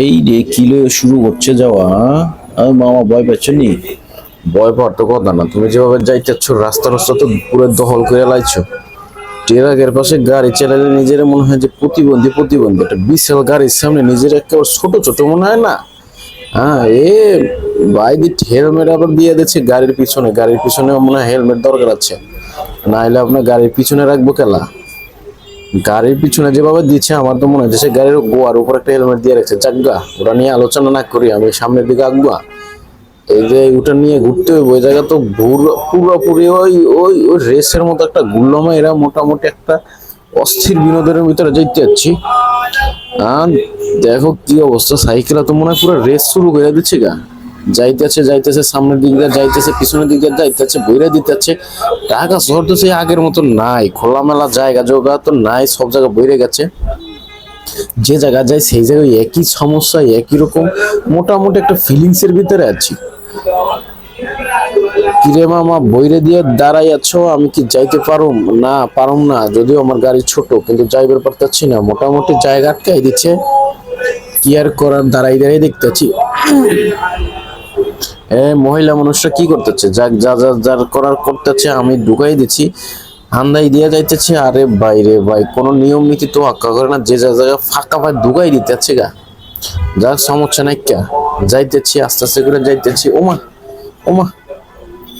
এই রে কিলো শুরু করছে যাওয়া আমি মামা ভয় পাচ্ছ নি? ভয় পাওয়ার তো কথা না, তুমি যেভাবে যাইতেছ রাস্তা রাস্তা তো পুরো দখল করে লাইছো। ট্রাকের পাশে গাড়ি চালালে নিজের মনে হয় যে প্রতিবন্ধী প্রতিবন্ধী, একটা বিশাল গাড়ির সামনে নিজের একেবারে ছোট ছোট মনে হয় না? হ্যাঁ এ ভাই দি হেলমেট আবার দিয়ে দিচ্ছে গাড়ির পিছনে গাড়ির পিছনে মনে হয় হেলমেট দরকার আছে। না হলে আপনার গাড়ির পিছনে রাখব কেলা? গাড়ির পিছনে যেভাবে দিচ্ছে, আমার তো মনে হচ্ছে গাড়ির গোয়ার উপর একটা হেলমেট দিয়ে রাখছে। জাগা ওটা নিয়ে আলোচনা না করি, আমি সামনের দিকে আঁকবা এই যে ওটা নিয়ে ঘুরতে হবে ওই জায়গা তো পুরো পুরোপুরি ওই ওই ওই রেসের মতো একটা গুল্লমা এরা মোটামুটি একটা অস্থির বিনোদনের ভিতরে যাইতে যাচ্ছি। দেখো কি অবস্থা, সাইকেল তো মনে হয় পুরো রেস শুরু করে দিচ্ছে গা। যাইতেছে যাইতেছে, সামনের দিক দিয়ে যাইতেছে, পিছনের দিক দিয়ে যাইতেছে, বইরা দিতেছে। ঢাকা শহর তো সেই আগের মতো নাই, খোলামেলা জায়গা, জোগা তো নাই, সব জায়গা বইরে গেছে। যে জায়গা যায় সেই জায়গায় একই সমস্যা, একই রকম, মোটামুটি একটা ফিলিংস এর ভিতরে আছি। কিরে মামা, বইরে দিয়ে দাঁড়াই আছো, আমি কি যাইতে পারুম? না পারুম না, যদিও আমার গাড়ি ছোট, কিন্তু যাইবার পারতাছি না। মোটামুটি জায়গা আটকাই দিচ্ছে। কি আর করার, দাঁড়াই দাঁড়াই দেখতেছি। মহিলা মানুষটা কি করতেছে? যা যা যা, যার করার করতেছে, আমি ঢুকাই দিচ্ছি, হান্দাই দিয়ে যাইতেছে, আরে বাইরে ভাই, কোনো নিয়ম নীতি তো আক্কা করে না, যে যা জায়গা ফাঁকা ভাই ঢুকাই দিতেছে গা। যা সমস্যা নাই কা, যাইতেছি, আস্তে আস্তে করে যাইতেছি, ওমা ওমা,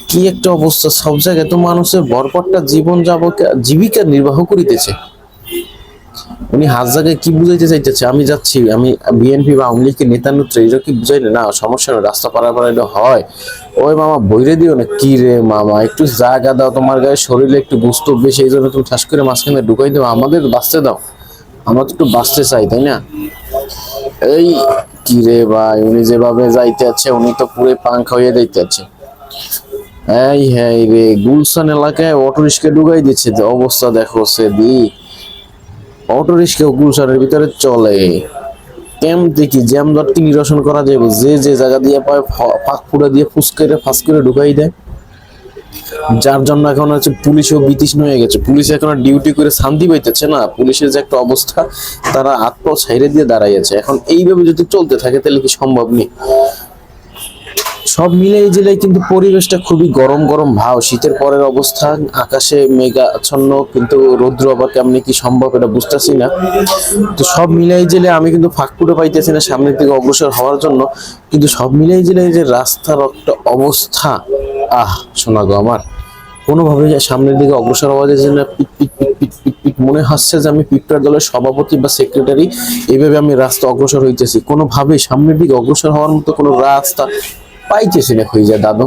কি একটা অবস্থা, সব জায়গায় তো মানুষের ভরপটটা জীবন যাবক জীবিকা নির্বাহ করিতেছে। উনি জায়গায় কি বুঝাইতে চাইতেছে? আমি যাচ্ছি, আমি বিএনপি বা আওয়ামী লীগের নেতা নেত্রী এটা কি বুঝাই না, সমস্যা নেই রাস্তা পাড়া পাড়াইলে হয়। ওই মামা বইরে দিও না, কি রে মামা, একটু জায়গা দাও, তোমার গায়ে শরীরে একটু বুঝতে বেশি, এই জন্য তুমি ঠাস করে মাঝখানে ঢুকাই দাও, আমাদের বাঁচতে দাও। আমরা তো একটু বাঁচতে চাই, তাই না? এই কি রে ভাই, উনি যেভাবে যাইতে আছে, উনি তো পুরো পাংখা হয়ে যাইতে আছে। এই হ্যাঁ রে, গুলশান এলাকায় অটো রিক্সা ঢুকাই দিচ্ছে, অবস্থা দেখো সে দি অটো রিক্সা গুলশানের ভিতরে চলে। কেম দেখি জ্যাম দরটি নিরসন করা যাবে। যে যে জায়গা দিয়ে পায় ফাঁক ফুড়ে দিয়ে ফুস করে, ফাঁস করে ঢুকাই দেয়। যার জন্য এখন হচ্ছে পুলিশও বিতৃষ্ণ হয়ে গেছে। পুলিশ এখন ডিউটি করে শান্তি পাইতেছে না। পুলিশের যে একটা অবস্থা, তারা আত্ম ছাইরে দিয়ে দাঁড়াইছে এখন এইভাবে যদি চলতে থাকে, তাহলে কি সম্ভব নেই? সব মিলে এই জেলায় কিন্তু পরিবেশটা খুবই গরম গরম। ভাও, শীতের পরের অবস্থা, আকাশে মেঘাচ্ছন্ন, কিন্তু রৌদ্র আবার কেমনি কি সম্ভব এটা বুঝতেছি না। তো সব মিলাই জেলে আমি কিন্তু ফাঁক ফুটে পাইতেছি না সামনের দিকে অগ্রসর হওয়ার জন্য। কিন্তু সব জেলে এই যে রাস্তার একটা অবস্থা, আহ, শোনা গো আমার। কোনোভাবে সামনের দিকে অগ্রসর হওয়া যায় না, পিট পিট পিট পিট পিট পিট মনে হচ্ছে যে আমি পিপটার দলের সভাপতি বা সেক্রেটারি। এইভাবে আমি রাস্তা অগ্রসর হইতেছি। কোনোভাবেই সামনের দিকে অগ্রসর হওয়ার মতো কোনো রাস্তা পাইতেছি না খুঁজে দাদু।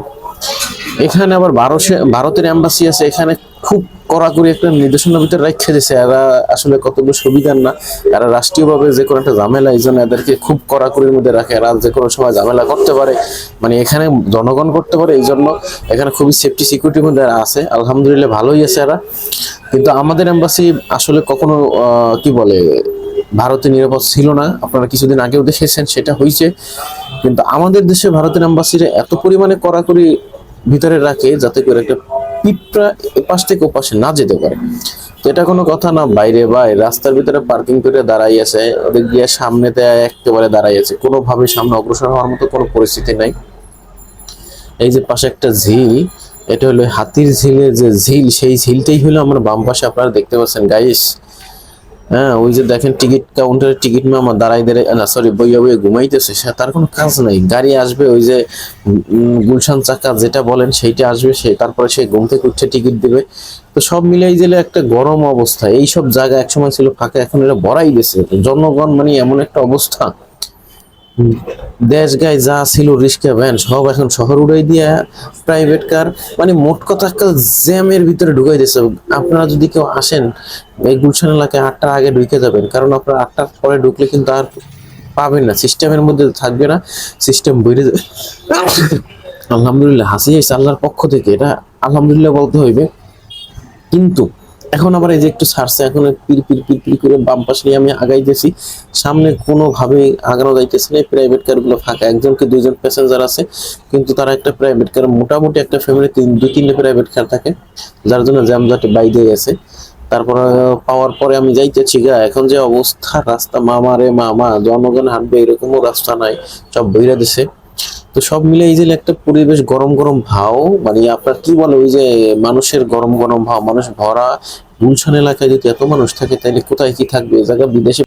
এখানে আবার ভারতে ভারতের এম্বাসি আছে, এখানে খুব কড়াকড়ি একটা নির্দেশনার ভিতরে রেখে দিয়েছে এরা আসলে কতগুলো সুবিধার না, এরা রাষ্ট্রীয়ভাবে যে কোনো একটা ঝামেলা, এই জন্য এদেরকে খুব কড়াকড়ির মধ্যে রাখে। এরা যে কোনো সময় ঝামেলা করতে পারে মানে এখানে জনগণ করতে পারে, এই জন্য এখানে খুবই সেফটি সিকিউরিটির মধ্যে এরা আছে। আলহামদুলিল্লাহ ভালোই আছে এরা। কিন্তু আমাদের এম্বাসি আসলে কখনো কি বলে, ভারতে নিরাপদ ছিল না। আপনারা কিছুদিন আগেও দেখেছেন, সেটা হয়েছে। কিন্তু আমাদের দেশে ভারতের এম্বাসিরা এত পরিমাণে কড়াকড়ি ভিতরে রাখে যাতে করে একটা পিঁপড়া এপাশ থেকে ওপাশে না যেতে পারে। তো এটা কোনো কথা না, বাইরে ভাই রাস্তার ভিতরে পার্কিং করে দাঁড়াই আছে ওদের গিয়ে সামনেতে একেবারে দাঁড়াই আছে। কোনোভাবে সামনে অগ্রসর হওয়ার মতো কোনো পরিস্থিতি নাই। এই যে পাশে একটা ঝিল, এটা হলো হাতির ঝিলের যে ঝিল, সেই ঝিলটাই হলো আমার বাম পাশে, আপনারা দেখতে পাচ্ছেন। গাইস হ্যাঁ ওই যে দেখেন টিকিট কাউন্টারে টিকিট মামা দাঁড়াই দাঁড়াই না সরি বইয়া বইয়া ঘুমাইতেছে, সে তার কোনো কাজ নাই। গাড়ি আসবে, ওই যে গুলশান চাকা যেটা বলেন, সেইটা আসবে, সে তারপরে সে ঘুম থেকে উঠছে টিকিট দেবে। তো সব মিলাই গেলে একটা গরম অবস্থা। এই সব জায়গা একসময় ছিল ফাঁকা, এখন এটা ভরাই গেছে। জনগণ মানে এমন একটা অবস্থা। দেশ গায়ে যা ছিল রিক্সা ভ্যান, সব এখন শহর উড়াই দিয়া প্রাইভেট কার মানে মোট কথা জ্যামের ভিতরে ঢুকাই দিয়েছে। আপনারা যদি কেউ আসেন, এই গুলশান এলাকায় আটটার আগে ঢুকে যাবেন, কারণ আপনারা আটটার পরে ঢুকলে কিন্তু আর পাবেন না। সিস্টেমের মধ্যে থাকবে না সিস্টেম বেড়ে যাবে। আলহামদুলিল্লাহ, হাসি আল্লাহর পক্ষ থেকে, এটা আলহামদুলিল্লাহ বলতে হইবে। কিন্তু এখন আবার এই যে একটু সারছে এখন পির পির করে বাম পাশে নিয়ে আমি আগাই আগাইতেছি সামনে কোনোভাবেই আগানো যাইতেছে না প্রাইভেট কারগুলো ফাঁকা। একজনকে দুইজন প্যাসেঞ্জার আছে, কিন্তু তারা একটা প্রাইভেট কার মোটামুটি একটা ফ্যামিলি তিন, দুই, তিনটে প্রাইভেট কার থাকে, যার জন্য জ্যামজাটে বাইরে গেছে। তারপর পাওয়ার পরে আমি যাইতেছি গা, এখন যে অবস্থা, রাস্তা মামারে মামা, জনগণ হাঁটবে, এরকমও রাস্তা নাই, সব বইরা দিছে। তো সব মিলে এই যে একটা পরিবেশ গরম গরম ভাও মানে আপনার কি বলে ওই যে মানুষের গরম গরম ভাও, মানুষ ভরা গুলশান এলাকায় যদি এত মানুষ থাকে, তাহলে কোথায় কি থাকবে? জায়গা বিদেশে